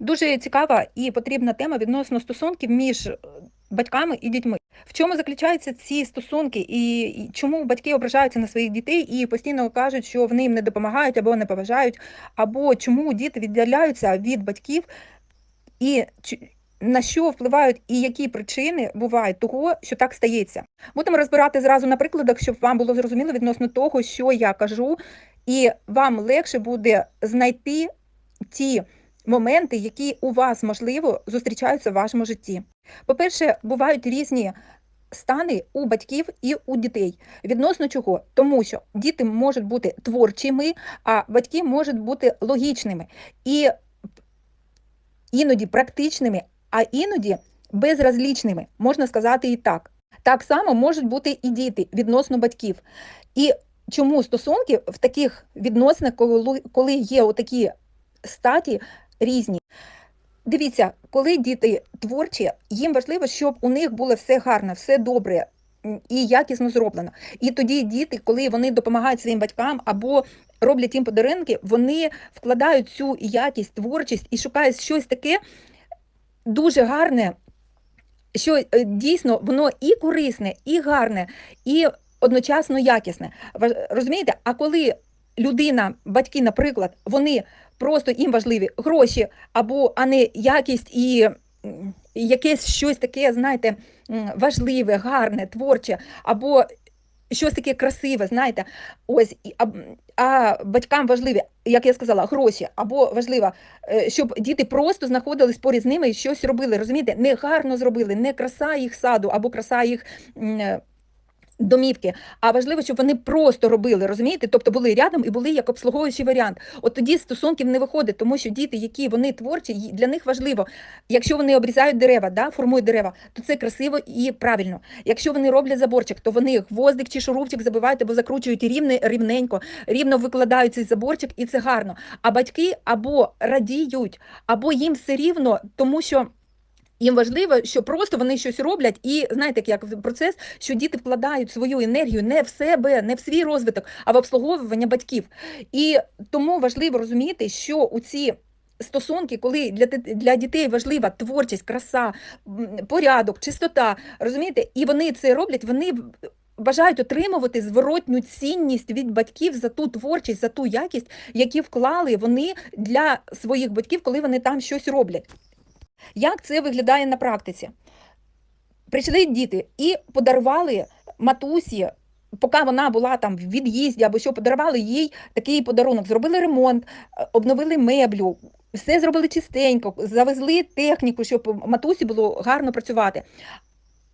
Дуже цікава і потрібна тема відносно стосунків між е, батьками і дітьми. В чому заключаються ці стосунки, і чому батьки ображаються на своїх дітей і постійно кажуть, що вони їм не допомагають або не поважають, або чому діти віддаляються від батьків, і на що впливають і які причини бувають того, що так стається. Будемо розбирати зразу на прикладах, щоб вам було зрозуміло відносно того, що я кажу, і вам легше буде знайти ті моменти, які у вас, можливо, зустрічаються в вашому житті. По-перше, бувають різні стани у батьків і у дітей. Відносно чого? Тому що діти можуть бути творчими, а батьки можуть бути логічними і іноді практичними, а іноді безразлічними, можна сказати і так. Так само можуть бути і діти відносно батьків. І чому стосунки в таких відносинах, коли, є отакі статі різні. Дивіться, коли діти творчі, їм важливо, щоб у них було все гарно, все добре і якісно зроблено. І тоді діти, коли вони допомагають своїм батькам або роблять їм подарунки, вони вкладають цю якість, творчість і шукають щось таке дуже гарне, що е, дійсно воно і корисне, і гарне, і одночасно якісне. Розумієте? А коли людина, батьки, наприклад, вони просто їм важливі гроші, або а не якість і якесь щось таке, знаєте, важливе, гарне, творче, або щось таке красиве, знаєте, ось а, а батькам важливі, як я сказала, гроші, або важливо, е, щоб діти просто знаходились поряд з ними і щось робили. Розумієте, не гарно зробили, не краса їх саду або краса їх. Домівки, а важливо, щоб вони просто робили, розумієте? Тобто були рядом і були як обслуговуючий варіант. От тоді стосунків не виходить, тому що діти, які вони творчі, для них важливо, якщо вони обрізають дерева, да, формують дерева, то це красиво і правильно. Якщо вони роблять заборчик, то вони гвоздик чи шурупчик забивають або закручують рівне, рівненько, рівно викладають цей заборчик, і це гарно. А батьки або радіють, або їм все рівно, тому що. Їм важливо, що просто вони щось роблять, і знаєте, як процес, що діти вкладають свою енергію не в себе, не в свій розвиток, а в обслуговування батьків. І тому важливо розуміти, що у ці стосунки, коли для, для дітей важлива творчість, краса, порядок, чистота, розумієте, і вони це роблять, вони бажають отримувати зворотню цінність від батьків за ту творчість, за ту якість, які вклали вони для своїх батьків, коли вони там щось роблять. Як це виглядає на практиці? Прийшли діти і подарували матусі, поки вона була там в від'їзді або що, подарували їй такий подарунок, зробили ремонт, обновили меблю, все зробили чистенько, завезли техніку, щоб матусі було гарно працювати.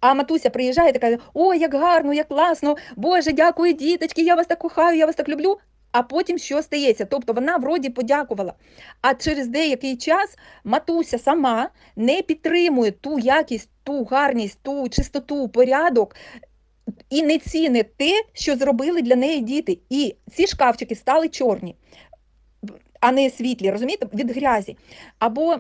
А матуся приїжджає і така: о, як гарно, як класно, Боже, дякую, діточки, я вас так кохаю, я вас так люблю. А потім що стається? Тобто вона вроді подякувала. А через деякий час матуся сама не підтримує ту якість, ту гарність, ту чистоту, порядок і не цінить те, що зробили для неї діти. І ці шкафчики стали чорні, а не світлі, розумієте, від грязі. Або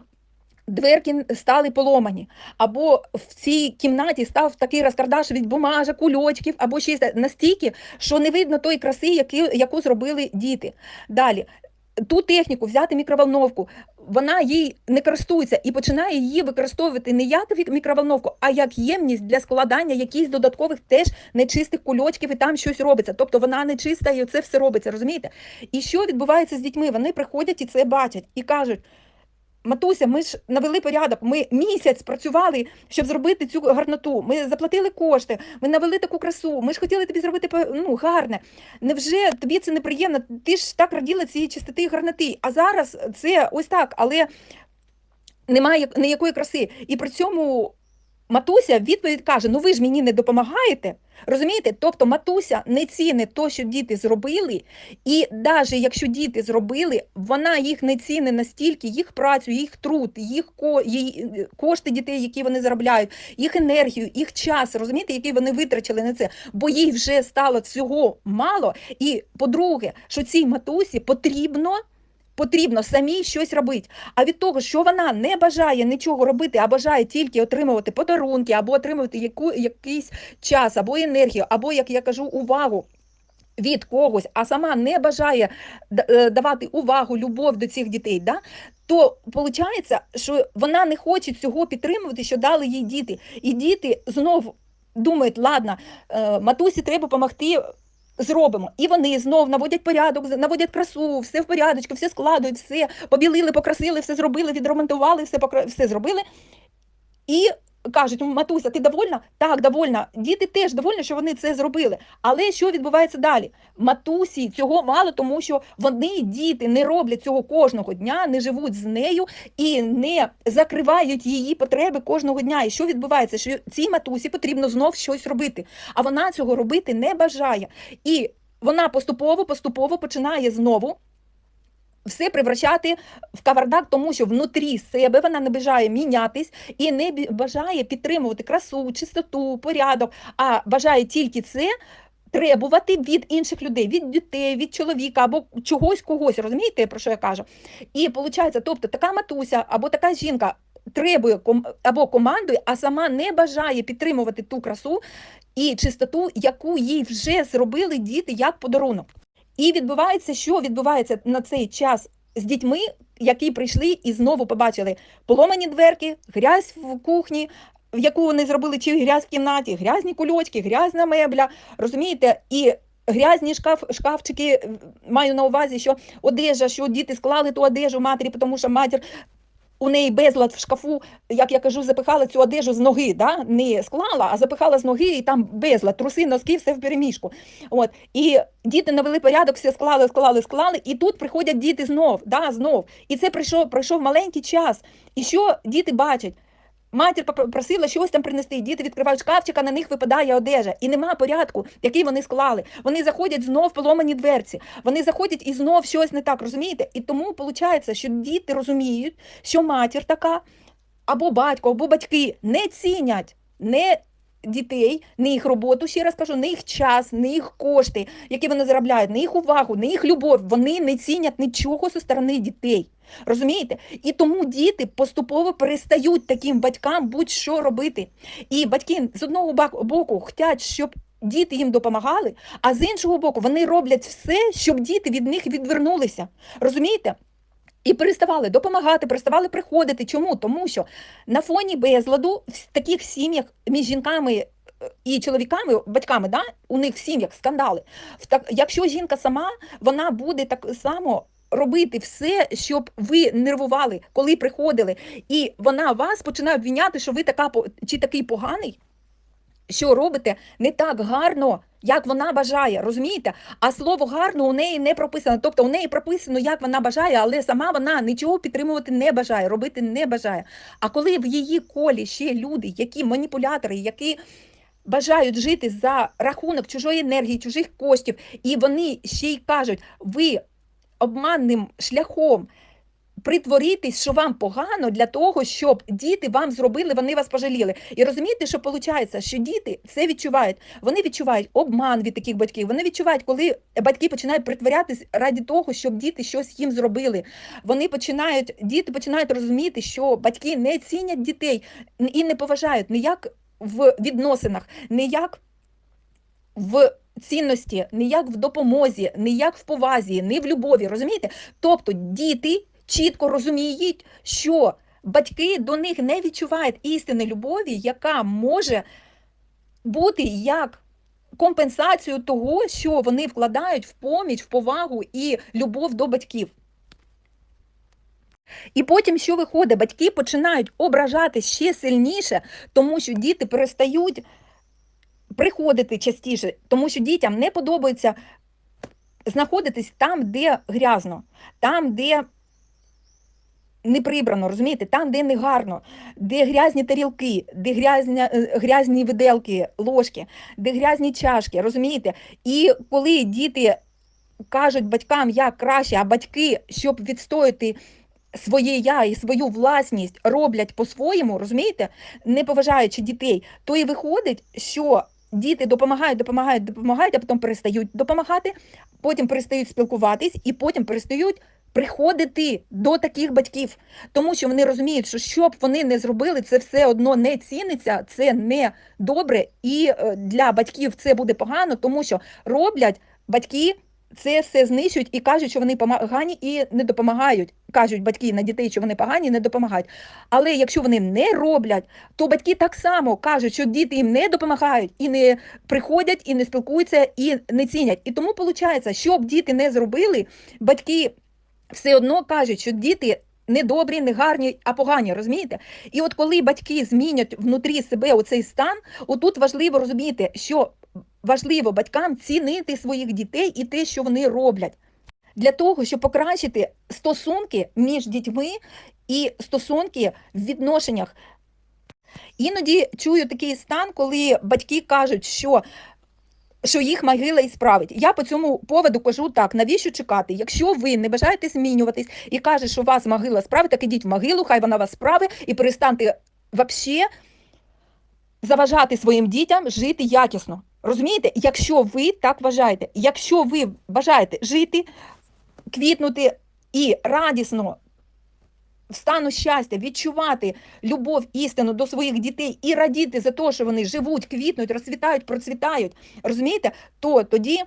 Дверки стали поломані, або в цій кімнаті став такий розкардаш від бумажок, кульочків, або й настільки, що не видно тої краси, які, яку зробили діти. Далі ту техніку взяти мікроволновку, вона їй не користується і починає її використовувати не як мікроволновку, а як ємність для складання якихось додаткових теж нечистих кульочків, і там щось робиться. Тобто вона не чиста і це все робиться, розумієте? І що відбувається з дітьми? Вони приходять і це бачать і кажуть. Матуся, ми ж навели порядок. Ми місяць працювали, щоб зробити цю гарноту. Ми заплатили кошти, ми навели таку красу. Ми ж хотіли тобі зробити ну, гарне. Невже тобі це неприємно? Ти ж так раділа цієї чистоти і гарноти. А зараз це ось так, але немає ніякої краси. І при цьому матуся відповідь каже: Ну ви ж мені не допомагаєте. Розумієте? Тобто матуся не цінить то, що діти зробили, і навіть якщо діти зробили, вона їх не цінить настільки, їх працю, їх труд, їх кошти дітей, які вони заробляють, їх енергію, їх час, розумієте, який вони витрачили на це, бо їй вже стало всього мало. І по-друге, що цій матусі потрібно. Потрібно самій щось робити. А від того, що вона не бажає нічого робити, а бажає тільки отримувати подарунки, або отримувати яку, якийсь час, або енергію, або, як я кажу, увагу від когось, а сама не бажає е, давати увагу, любов до цих дітей, да? то виходить, що вона не хоче цього підтримувати, що дали їй діти. І діти знов думають, ладно, е, матусі треба допомогти. Зробимо. І вони знов наводять порядок, наводять красу, все в порядочку, все складують, все побілили, покрасили, все зробили, відремонтували, все, покра... все зробили. І кажуть, «Ну, матуся, ти довольна? Так, довольна. Діти теж довольні, що вони це зробили. Але що відбувається далі? Матусі цього мало, тому що вони, діти, не роблять цього кожного дня, не живуть з нею і не закривають її потреби кожного дня. І що відбувається? Що цій матусі потрібно знов щось робити, а вона цього робити не бажає. І вона поступово, поступово починає знову все превращати в кавардак, тому що внутрі себе вона не бажає мінятись і не бажає підтримувати красу, чистоту, порядок, а бажає тільки це. Требувати від інших людей, від дітей, від чоловіка або чогось когось, розумієте, про що я кажу? І виходить, тобто така матуся або така жінка требує або командує, а сама не бажає підтримувати ту красу і чистоту, яку їй вже зробили діти як подарунок. І відбувається, що відбувається на цей час з дітьми, які прийшли і знову побачили поломані дверки, грязь в кухні, в яку вони зробили, чи грязь в кімнаті, грязні кульочки, грязна мебля, розумієте? І грязні шкаф, шкафчики маю на увазі, що одежа, що діти склали ту одежу матері, тому що матір. У неї безлад в шкафу, як я кажу, запихала цю одежу з ноги, да? не склала, а запихала з ноги, і там безлад, труси, носки, все в переміжку. От. І діти навели порядок, все склали, склали, склали, і тут приходять діти знов, да, знов. І це прийшов, пройшов маленький час. І що діти бачать? Матір просила щось там принести, діти відкривають шкафчик, а на них випадає одежа. І нема порядку, який вони склали. Вони заходять знов поломані дверці. Вони заходять і знов щось не так, розумієте? І тому виходить, що діти розуміють, що матір така, або батько, або батьки не цінять не дітей, не їх роботу, ще раз кажу, не їх час, не їх кошти, які вони заробляють, не їх увагу, не їх любов. Вони не цінять нічого зі сторони дітей. Розумієте? І тому діти поступово перестають таким батькам будь-що робити. І батьки з одного боку хочуть, щоб діти їм допомагали, а з іншого боку, вони роблять все, щоб діти від них відвернулися. Розумієте? І переставали допомагати, переставали приходити. Чому? Тому що на фоні безладу в таких сім'ях між жінками е, і чоловіками, батьками, да, у них в сім'ях скандали. Так, якщо жінка сама, вона буде так само робити все, щоб ви нервували, коли приходили, і вона вас починає обвиняти, що ви така чи такий поганий. Що робите не так гарно, як вона бажає, розумієте? А слово гарно у неї не прописано. Тобто у неї прописано, як вона бажає, але сама вона нічого підтримувати не бажає, робити не бажає. А коли в її колі ще люди, які маніпулятори, які бажають жити за рахунок чужої енергії, чужих коштів, і вони ще й кажуть, ви обманним шляхом. Притворитись, що вам погано для того, щоб діти вам зробили, вони вас пожаліли. І розумієте, що виходить, що діти це відчувають. Вони відчувають обман від таких батьків. Вони відчувають, коли батьки починають притворятись раді того, щоб діти щось їм зробили. Вони починають, діти починають розуміти, що батьки не цінять дітей і не поважають ніяк в відносинах, ніяк в цінності, ніяк в допомозі, ніяк в повазі, ні в любові. Розумієте? Тобто діти чітко розуміють, що батьки до них не відчувають істинної любові, яка може бути як компенсацією того, що вони вкладають в поміч, в повагу і любов до батьків. І потім, що виходить, батьки починають ображати ще сильніше, тому що діти перестають приходити частіше, тому що дітям не подобається знаходитись там, де грязно, там, де не прибрано, розумієте, там, де не гарно, де грязні тарілки, де грязні, е, грязні виделки, ложки, де грязні чашки, розумієте? І коли діти кажуть батькам, як краще, а батьки, щоб відстояти своє я і свою власність роблять по-своєму, розумієте, не поважаючи дітей, то і виходить, що діти допомагають, допомагають, допомагають, а потім перестають допомагати, потім перестають спілкуватись і потім перестають приходити до таких батьків, тому що вони розуміють, що що б вони не зробили, це все одно не ціниться, це не добре, і е, для батьків це буде погано, тому що роблять батьки це все знищують і кажуть, що вони погані і не допомагають. Кажуть батьки на дітей, що вони погані і не допомагають. Але якщо вони не роблять, то батьки так само кажуть, що діти їм не допомагають і не приходять, і не спілкуються, і не цінять. І тому виходить, щоб діти не зробили, батьки все одно кажуть, що діти. Не добрі, не гарні, а погані, розумієте? І от коли батьки змінять внутрі себе оцей стан, отут важливо розуміти, що важливо батькам цінити своїх дітей і те, що вони роблять. Для того, щоб покращити стосунки між дітьми і стосунки в відношеннях. Іноді чую такий стан, коли батьки кажуть, що що їх могила і справить. Я по цьому поводу кажу так: навіщо чекати? Якщо ви не бажаєте змінюватись і каже, що вас могила справить, так ідіть в могилу, хай вона вас справить, і перестаньте взагалі заважати своїм дітям жити якісно. Розумієте, якщо ви так вважаєте, якщо ви бажаєте жити, квітнути і радісно в стану щастя, відчувати любов істину до своїх дітей і радіти за те, що вони живуть, квітнуть, розцвітають, процвітають, розумієте, то тоді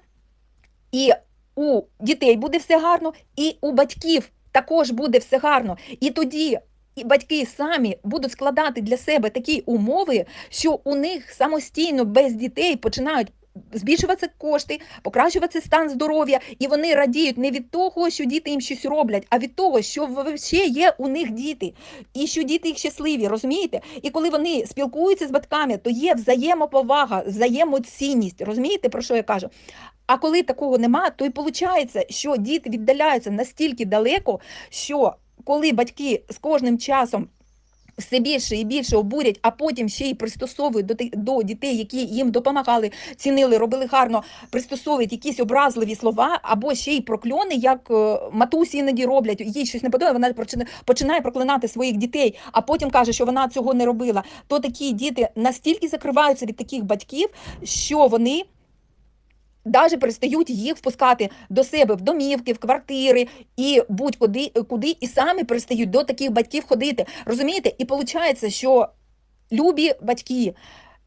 і у дітей буде все гарно, і у батьків також буде все гарно. І тоді і батьки самі будуть складати для себе такі умови, що у них самостійно без дітей починають. Збільшуватися кошти, покращуватися стан здоров'я, і вони радіють не від того, що діти їм щось роблять, а від того, що ще є у них діти, і що діти їх щасливі, розумієте? І коли вони спілкуються з батьками, то є взаємоповага, взаємоцінність. Розумієте, про що я кажу? А коли такого нема, то й виходить, що діти віддаляються настільки далеко, що коли батьки з кожним часом все більше і більше обурять, а потім ще й пристосовують до до дітей, які їм допомагали, цінили, робили гарно, пристосовують якісь образливі слова, або ще й прокльони, як е, матусі іноді роблять, їй щось не подобає, вона починає проклинати своїх дітей, а потім каже, що вона цього не робила. То такі діти настільки закриваються від таких батьків, що вони. Даже перестають їх впускати до себе в домівки, в квартири і будь-куди куди, і самі перестають до таких батьків ходити. Розумієте? І виходить, що любі батьки,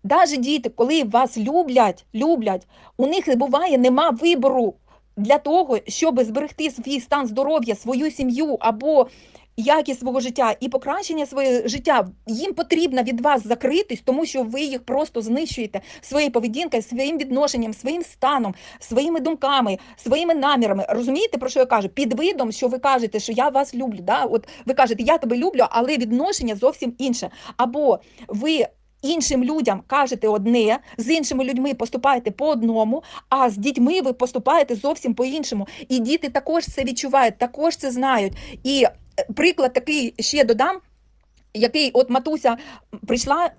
навіть діти, коли вас люблять, люблять, у них буває нема вибору для того, щоб зберегти свій стан здоров'я, свою сім'ю або якість свого життя і покращення своє життя їм потрібно від вас закритись, тому що ви їх просто знищуєте своєю поведінкою, своїм відношенням, своїм станом, своїми думками, своїми намірами. Розумієте, про що я кажу? Під видом, що ви кажете, що я вас люблю. Да? От ви кажете, я тебе люблю, але відношення зовсім інше. Або ви. Іншим людям кажете одне, з іншими людьми поступаєте по одному, а з дітьми ви поступаєте зовсім по іншому. І діти також це відчувають, також це знають. І приклад такий ще додам, який от матуся прийшла.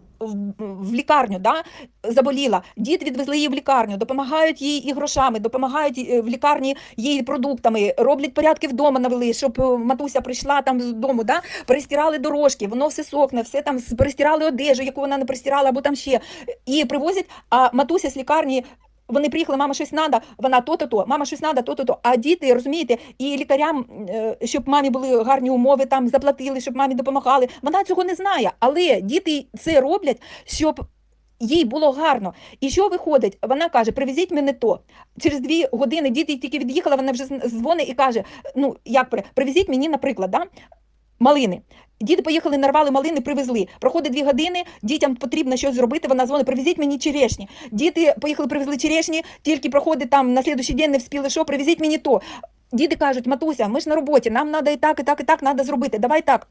В лікарню да, заболіла, діти відвезли її в лікарню, допомагають їй і грошами, допомагають е, в лікарні їй продуктами, роблять порядки вдома навели, щоб е, матуся прийшла там з дому, да, перестирали дорожки, воно все сохне, все там перестирали одежу, яку вона не перестирала, або там ще. І привозять, а матуся з лікарні вони приїхали, мама щось надо, вона то-то, то, мама щось надо, то-то, то. А діти, розумієте, і лікарям, е, щоб мамі були гарні умови, там заплатили, щоб мамі допомагали. Вона цього не знає, але діти це роблять, щоб. Їй було гарно. І що виходить? Вона каже: Привезіть мене то. Через дві години діти тільки від'їхала, вона вже дзвонить і каже: Ну, як привезіть мені, наприклад, да, малини. Діти поїхали, нарвали малини, привезли. Проходить дві години, дітям потрібно щось зробити. Вона дзвонить, привезіть мені черешні. Діти поїхали, привезли черешні, тільки проходить там на слідуючий день, не вспіли, що привезіть мені то. Діти кажуть, матуся, ми ж на роботі, нам треба і так, і так, і так треба зробити. Давай так.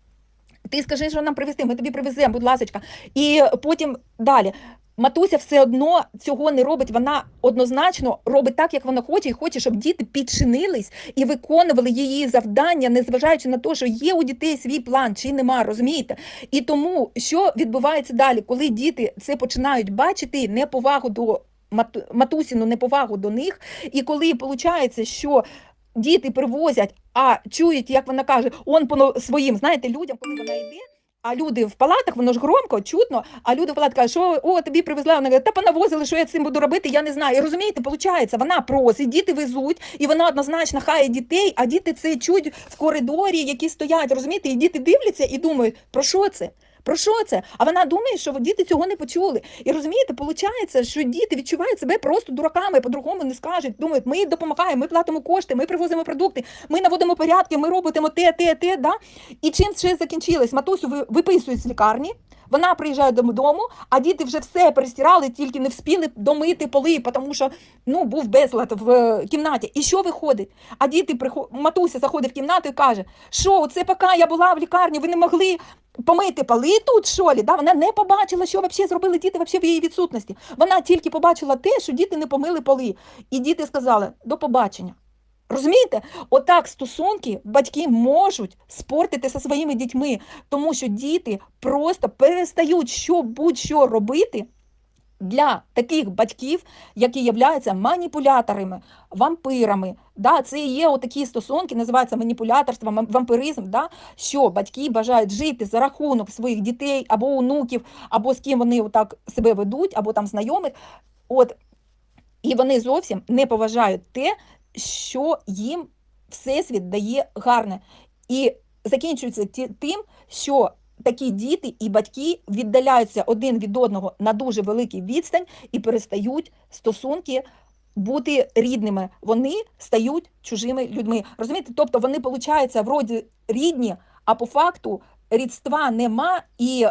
Ти скажи, що нам привезти, ми тобі привеземо, будь ласка. І потім далі. Матуся все одно цього не робить. Вона однозначно робить так, як вона хоче, і хоче, щоб діти підчинились і виконували її завдання, незважаючи на те, що є у дітей свій план чи нема, розумієте? І тому що відбувається далі, коли діти це починають бачити неповагу до матусіну, неповагу до них, і коли виходить, що діти привозять, а чують, як вона каже, он по своїм, знаєте, людям, коли вона йде. А люди в палатах, воно ж громко, чутно, а люди в палатах кажуть, що о, тобі привезла, вона каже, та понавозили, що я цим буду робити, я не знаю. І розумієте, виходить, вона просить, діти везуть, і вона однозначно хає дітей, а діти це чуть в коридорі, які стоять, розумієте, і діти дивляться і думають, про що це? Про що це? А вона думає, що діти цього не почули. І розумієте, виходить, що діти відчувають себе просто дураками, по-другому не скажуть. Думають, ми допомагаємо, ми платимо кошти, ми привозимо продукти, ми наводимо порядки, ми робимо те, те, те. Да? І чим ще закінчилось? Матусю виписують з лікарні. Вона приїжджає додому, а діти вже все перестирали, тільки не вспіли домити поли, тому що ну, був безлад в е, кімнаті. І що виходить? А діти приход... матуся заходить в кімнату і каже, що це поки я була в лікарні, ви не могли помити поли тут, що лі? Да? Вона не побачила, що взагалі зробили діти вообще в її відсутності. Вона тільки побачила те, що діти не помили поли. І діти сказали до побачення. Розумієте? Отак стосунки батьки можуть спортити зі своїми дітьми, тому що діти просто перестають що будь-що робити для таких батьків, які являються маніпуляторами, вампирами. Да, це є отакі стосунки, називаються маніпуляторство, вампиризм, да, що батьки бажають жити за рахунок своїх дітей або онуків, або з ким вони отак себе ведуть, або там знайомих. От, і вони зовсім не поважають те, що їм Всесвіт дає гарне. І закінчується тим, що такі діти і батьки віддаляються один від одного на дуже великий відстань і перестають стосунки бути рідними. Вони стають чужими людьми. Розумієте? Тобто вони, виходить, вроді рідні, а по факту рідства нема і.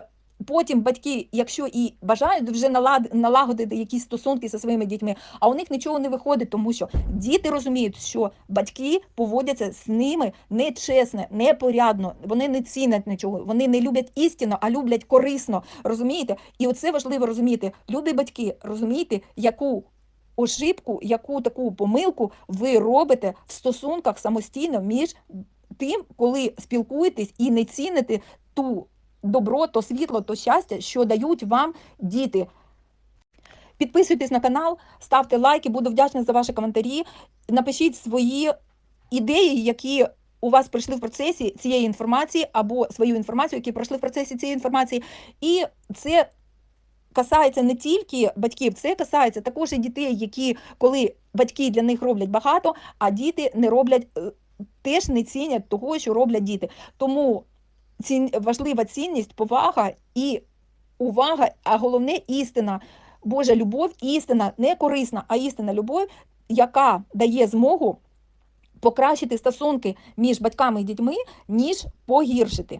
Потім батьки, якщо і бажають вже налад- налагодити якісь стосунки зі своїми дітьми, а у них нічого не виходить, тому що діти розуміють, що батьки поводяться з ними нечесно, непорядно. Вони не цінять нічого, вони не люблять істину, а люблять корисно. Розумієте? І оце важливо розуміти. Люди, батьки, розумієте, яку ошибку, яку таку помилку ви робите в стосунках самостійно між тим, коли спілкуєтесь і не ціните ту добро, то світло, то щастя, що дають вам діти. Підписуйтесь на канал, ставте лайки, буду вдячна за ваші коментарі. Напишіть свої ідеї, які у вас пройшли в процесі цієї інформації, або свою інформацію, які пройшли в процесі цієї інформації. І це касається не тільки батьків, це касається також і дітей, які коли батьки для них роблять багато, а діти не роблять, е, теж не цінять того, що роблять діти. Тому цін... важлива цінність, повага і увага, а головне істина. Божа любов, істина не корисна, а істина любов, яка дає змогу покращити стосунки між батьками і дітьми, ніж погіршити.